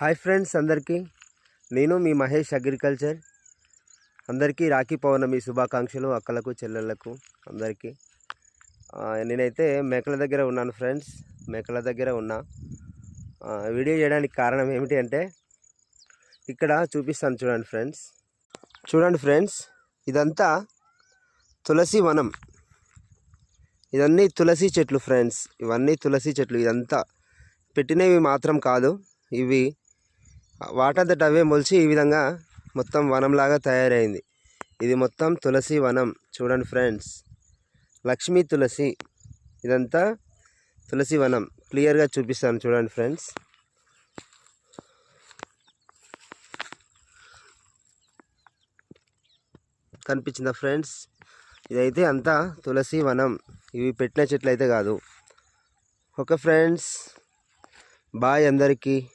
Hi friends అందరికీ. నేను మీ Mahesh agriculture. అందరికీ రాఖీ పౌర్ణమి శుభాకాంక్షలు అక్కలకు చెల్లెళ్ళకు అందరికీ. నేనైతే మేకల దగ్గర ఉన్నాను ఫ్రెండ్స్. మేకల దగ్గర ఉన్నా. వీడియో చేయడానికి కారణం ఏమిటి అంటే ఇక్కడ చూపిస్తాను చూడండి ఫ్రెండ్స్. చూడండి ఫ్రెండ్స్ ఇదంతా తులసి వనం. ఇదన్నీ తులసి చెట్లు ఫ్రెండ్స్. ఇవన్నీ తులసి చెట్లు ఇదంతా. పెట్టినవి మాత్రం కాదు ఇవి వాటంతట అవే మొలిచి ఈ విధంగా మొత్తం వనంలాగా తయారైంది. ఇది మొత్తం తులసి వనం. చూడండి ఫ్రెండ్స్. లక్ష్మీ తులసి. ఇదంతా తులసి వనం. క్లియర్గా చూపిస్తాను చూడండి ఫ్రెండ్స్. కనిపించిందా ఫ్రెండ్స్? ఇదైతే అంతా తులసి వనం. ఇవి పెట్టిన చెట్లు అయితే కాదు. Okay friends. బాయ్ అందరికీ.